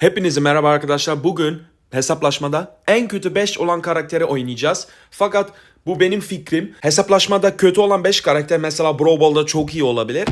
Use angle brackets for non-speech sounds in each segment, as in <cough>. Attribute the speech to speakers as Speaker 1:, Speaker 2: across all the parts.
Speaker 1: Hepinize merhaba arkadaşlar. Bugün hesaplaşmada en kötü 5 olan karakteri oynayacağız. Fakat bu benim fikrim. Hesaplaşmada kötü olan 5 karakter mesela Brawl Ball'da çok iyi olabilir.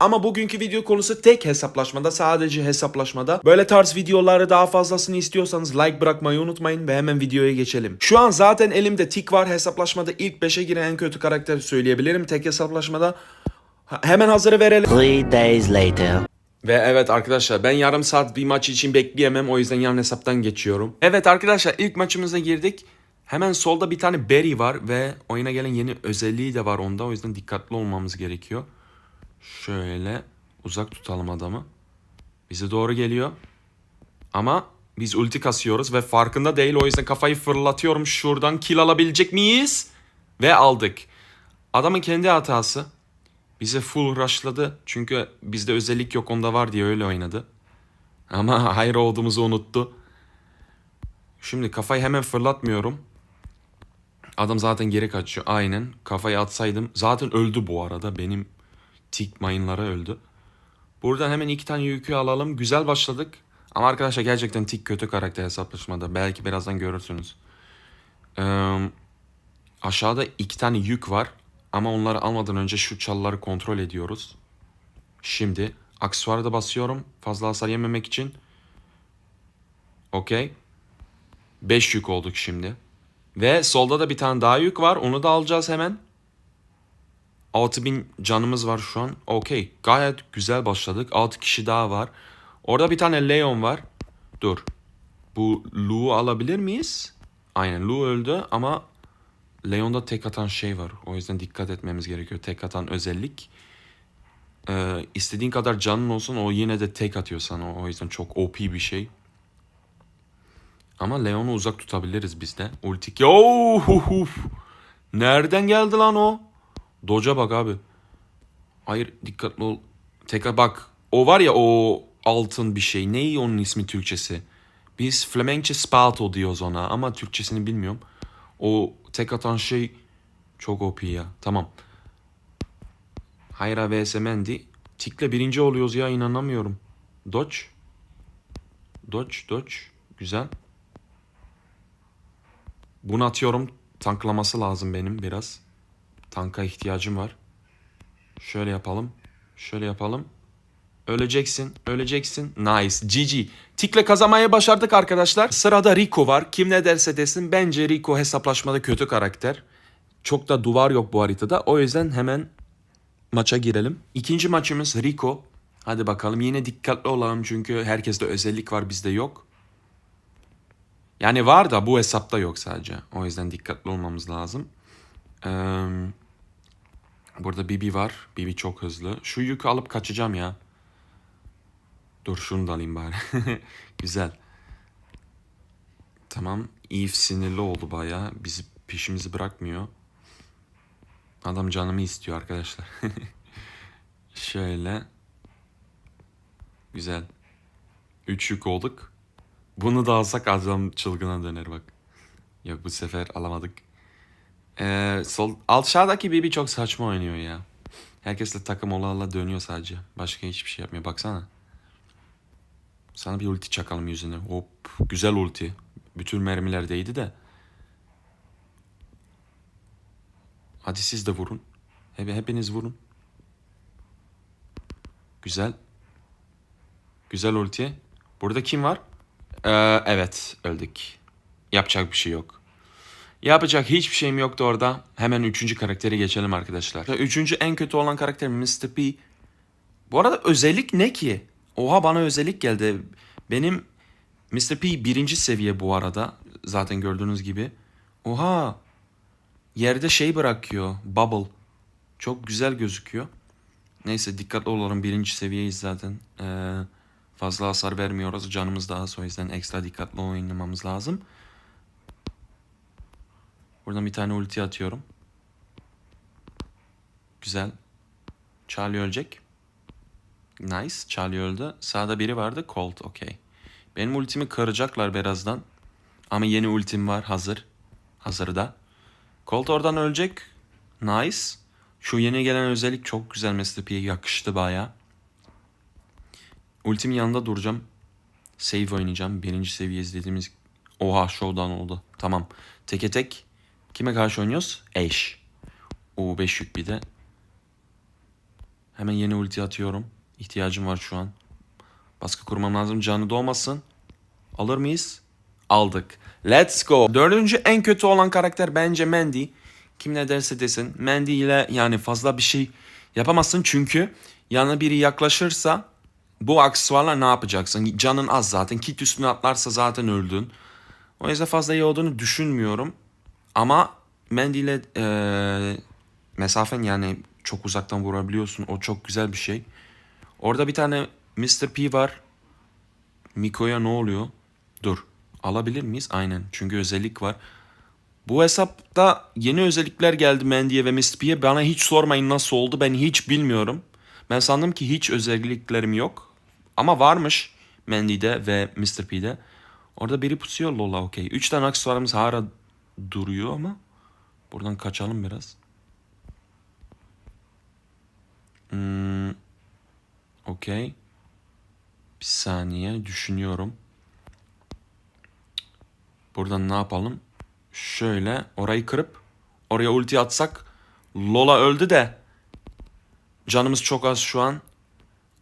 Speaker 1: Ama bugünkü video konusu tek hesaplaşmada, sadece hesaplaşmada. Böyle tarz videoları daha fazlasını istiyorsanız like bırakmayı unutmayın ve hemen videoya geçelim. Şu an zaten elimde tik var. Hesaplaşmada ilk 5'e giren en kötü karakteri söyleyebilirim. Tek hesaplaşmada. Hemen hazırı verelim.
Speaker 2: Three days later.
Speaker 1: Ve evet arkadaşlar ben yarım saat bir maç için bekleyemem o yüzden yan hesaptan geçiyorum. Evet arkadaşlar ilk maçımıza girdik. Hemen solda bir tane Berry var ve oyuna gelen yeni özelliği de var onda o yüzden dikkatli olmamız gerekiyor. Şöyle uzak tutalım adamı. Bize doğru geliyor. Ama biz ulti kasıyoruz ve farkında değil o yüzden kafayı fırlatıyorum şuradan kill alabilecek miyiz? Ve aldık. Adamın kendi hatası. Bize full rushladı. Çünkü bizde özellik yok onda var diye öyle oynadı. Ama <laughs> hayır olduğumuzu unuttu. Şimdi kafayı hemen fırlatmıyorum. Adam zaten geri kaçıyor. Aynen. Kafayı atsaydım. Zaten öldü bu arada. Benim tik mayınlara öldü. Buradan hemen iki tane yükü alalım. Güzel başladık. Ama arkadaşlar gerçekten tik kötü karakter hesaplaşmada. Belki birazdan görürsünüz. Ee, aşağıda iki tane yük var. Ama onları almadan önce şu çalıları kontrol ediyoruz. Şimdi aksesuarı da basıyorum. Fazla hasar yememek için. Okey. 5 yük olduk şimdi. Ve solda da bir tane daha yük var. Onu da alacağız hemen. 6000 canımız var şu an. Okey. Gayet güzel başladık. 6 kişi daha var. Orada bir tane Leon var. Dur. Bu Lu'u alabilir miyiz? Aynen Lu öldü ama Leon'da tek atan şey var. O yüzden dikkat etmemiz gerekiyor. Tek atan özellik. Ee, istediğin kadar canın olsun o yine de tek atıyor sana. O yüzden çok OP bir şey. Ama Leon'u uzak tutabiliriz biz de. Ultik. Yo! Nereden geldi lan o? Doca bak abi. Hayır dikkatli ol. Tekrar bak. O var ya o altın bir şey. Neyi onun ismi Türkçesi? Biz Flemenkçe Spalto diyoruz ona ama Türkçesini bilmiyorum. O tek atan şey çok OP ya. Tamam. Hayra vs Mendy. Tikle birinci oluyoruz ya inanamıyorum. Dodge. Dodge, Dodge. Güzel. Bunu atıyorum. Tanklaması lazım benim biraz. Tanka ihtiyacım var. Şöyle yapalım. Şöyle yapalım. Öleceksin, öleceksin. Nice. GG. Tikle kazanmayı başardık arkadaşlar. Sırada Rico var. Kim ne derse desin bence Rico hesaplaşmada kötü karakter. Çok da duvar yok bu haritada. O yüzden hemen maça girelim. İkinci maçımız Rico. Hadi bakalım yine dikkatli olalım çünkü herkeste özellik var bizde yok. Yani var da bu hesapta yok sadece. O yüzden dikkatli olmamız lazım. Ee, burada Bibi var. Bibi çok hızlı. Şu yükü alıp kaçacağım ya. Dur şunu da alayım bari. <laughs> Güzel. Tamam. Eve sinirli oldu baya. Bizi peşimizi bırakmıyor. Adam canımı istiyor arkadaşlar. <laughs> Şöyle. Güzel. Üç yük olduk. Bunu da alsak adam çılgına döner bak. Yok bu sefer alamadık. Ee, sol, aşağıdaki Bibi çok saçma oynuyor ya. Herkesle takım ola ola dönüyor sadece. Başka hiçbir şey yapmıyor. Baksana. Sana bir ulti çakalım yüzüne. Hop. Güzel ulti. Bütün mermiler değdi de. Hadi siz de vurun. Hep, hepiniz vurun. Güzel. Güzel ulti. Burada kim var? Ee, evet öldük. Yapacak bir şey yok. Yapacak hiçbir şeyim yoktu orada. Hemen üçüncü karakteri geçelim arkadaşlar. Üçüncü en kötü olan karakter Mr. P. Bu arada özellik ne ki? Oha bana özellik geldi. Benim Mr. P birinci seviye bu arada. Zaten gördüğünüz gibi. Oha. Yerde şey bırakıyor. Bubble. Çok güzel gözüküyor. Neyse dikkatli olalım. Birinci seviyeyiz zaten. Ee, fazla hasar vermiyoruz. Canımız daha az. O yüzden ekstra dikkatli oynamamız lazım. Buradan bir tane ulti atıyorum. Güzel. Charlie ölecek. Nice. Charlie öldü. Sağda biri vardı. Colt. Okey. Benim ultimi kıracaklar birazdan. Ama yeni ultim var. Hazır. Hazırda. Colt oradan ölecek. Nice. Şu yeni gelen özellik çok güzel. P'ye yakıştı baya. Ultimin yanında duracağım. Save oynayacağım. Birinci seviye izlediğimiz... Oha showdown oldu. Tamam. Teke tek. Kime karşı oynuyoruz? Ashe. Oo 5 yük bir de. Hemen yeni ulti atıyorum. İhtiyacım var şu an. Baskı kurmam lazım. Canı doğmasın. Alır mıyız? Aldık. Let's go. Dördüncü en kötü olan karakter bence Mandy. Kim ne derse desin. Mandy ile yani fazla bir şey yapamazsın çünkü yana biri yaklaşırsa bu aksesuarla ne yapacaksın? Canın az zaten. Kit üstüne atlarsa zaten öldün. O yüzden fazla iyi olduğunu düşünmüyorum. Ama Mandy ile eee mesafen yani çok uzaktan vurabiliyorsun. O çok güzel bir şey. Orada bir tane Mr. P var. Miko'ya ne oluyor? Dur. Alabilir miyiz? Aynen. Çünkü özellik var. Bu hesapta yeni özellikler geldi Mandy'ye ve Mr. P'ye. Bana hiç sormayın nasıl oldu. Ben hiç bilmiyorum. Ben sandım ki hiç özelliklerim yok. Ama varmış Mandy'de ve Mr. P'de. Orada biri pusuyor Lola okey. Üç tane aksesuarımız hala duruyor ama. Buradan kaçalım biraz. Hmm, okey. Bir saniye düşünüyorum. Buradan ne yapalım? Şöyle orayı kırıp oraya ulti atsak Lola öldü de canımız çok az şu an.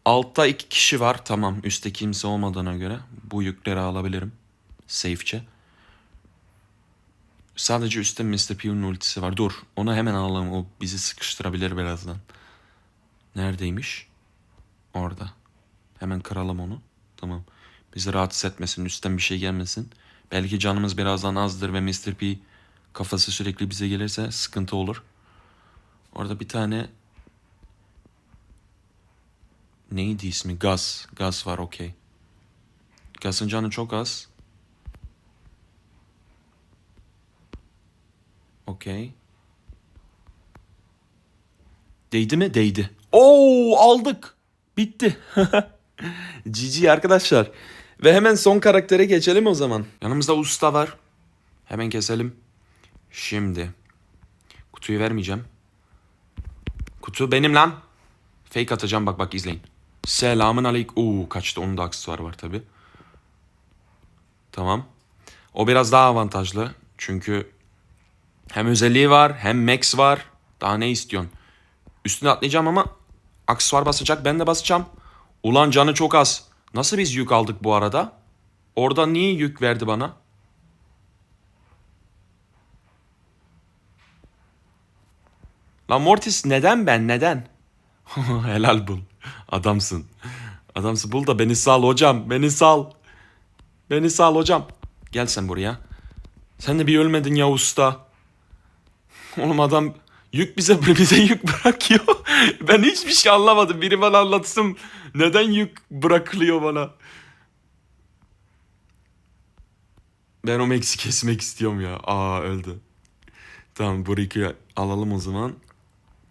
Speaker 1: Altta iki kişi var. Tamam üstte kimse olmadığına göre bu yükleri alabilirim. Safe'çe. Sadece üstte Mr. P'nin ultisi var. Dur onu hemen alalım. O bizi sıkıştırabilir birazdan. Neredeymiş? Orada. Hemen kıralım onu. Tamam. Bizi rahatsız etmesin. Üstten bir şey gelmesin. Belki canımız birazdan azdır ve Mr. P kafası sürekli bize gelirse sıkıntı olur. Orada bir tane neydi ismi? Gaz. Gaz var okey. Gaz'ın canı çok az. Okey. Değdi mi? Değdi. Oo aldık. Bitti. <laughs> GG arkadaşlar. Ve hemen son karaktere geçelim o zaman. Yanımızda usta var. Hemen keselim. Şimdi. Kutuyu vermeyeceğim. Kutu benim lan. Fake atacağım bak bak izleyin. Selamın aleyküm. Oo kaçtı onun da aksesuarı var tabi. Tamam. O biraz daha avantajlı. Çünkü hem özelliği var hem max var. Daha ne istiyorsun? Üstüne atlayacağım ama aksesuar basacak ben de basacağım. Ulan canı çok az. Nasıl biz yük aldık bu arada? Orada niye yük verdi bana? Lan Mortis neden ben neden? <laughs> Helal bul. Adamsın. Adamsın bul da beni sal hocam. Beni sal. Beni sal hocam. Gel sen buraya. Sen de bir ölmedin ya usta. Oğlum adam yük bize <laughs> bize yük bırakıyor. ben hiçbir şey anlamadım. Biri bana anlatsın. Neden yük bırakılıyor bana? Ben o Max'i kesmek istiyorum ya. Aa öldü. Tamam bu Ricky'yi alalım o zaman.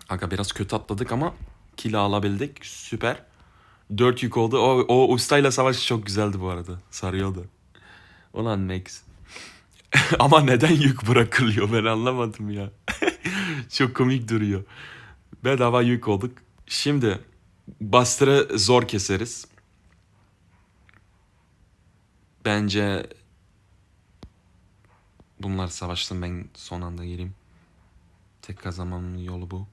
Speaker 1: Aga biraz kötü atladık ama kill alabildik. Süper. 4 yük oldu. O, o ustayla savaş çok güzeldi bu arada. Sarıyordu. Ulan Max. <laughs> ama neden yük bırakılıyor ben anlamadım ya. <laughs> çok komik duruyor. Bedava yük olduk. Şimdi Buster'ı zor keseriz. Bence bunlar savaştım ben son anda gireyim. Tek kazanmamın yolu bu.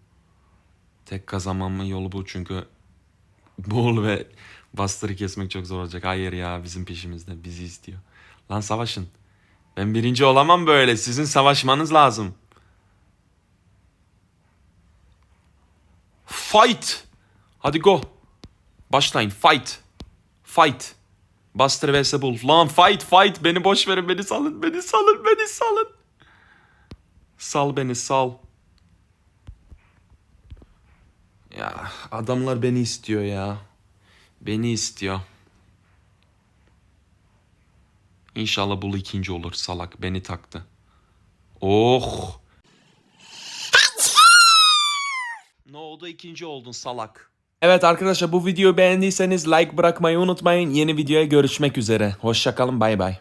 Speaker 1: Tek kazanmamın yolu bu çünkü Bull ve Buster'ı kesmek çok zor olacak. Hayır ya bizim peşimizde bizi istiyor. Lan savaşın. Ben birinci olamam böyle. Sizin savaşmanız lazım. Fight. Hadi go. Başlayın. Fight. Fight. Buster vs Bull. Lan fight fight. Beni boş verin. Beni salın. Beni salın. Beni salın. Sal beni sal. Ya adamlar beni istiyor ya. Beni istiyor. İnşallah Bull ikinci olur. Salak beni taktı. Oh. Ne oldu ikinci oldun salak. Evet arkadaşlar bu videoyu beğendiyseniz like bırakmayı unutmayın. Yeni videoya görüşmek üzere. Hoşçakalın bay bay.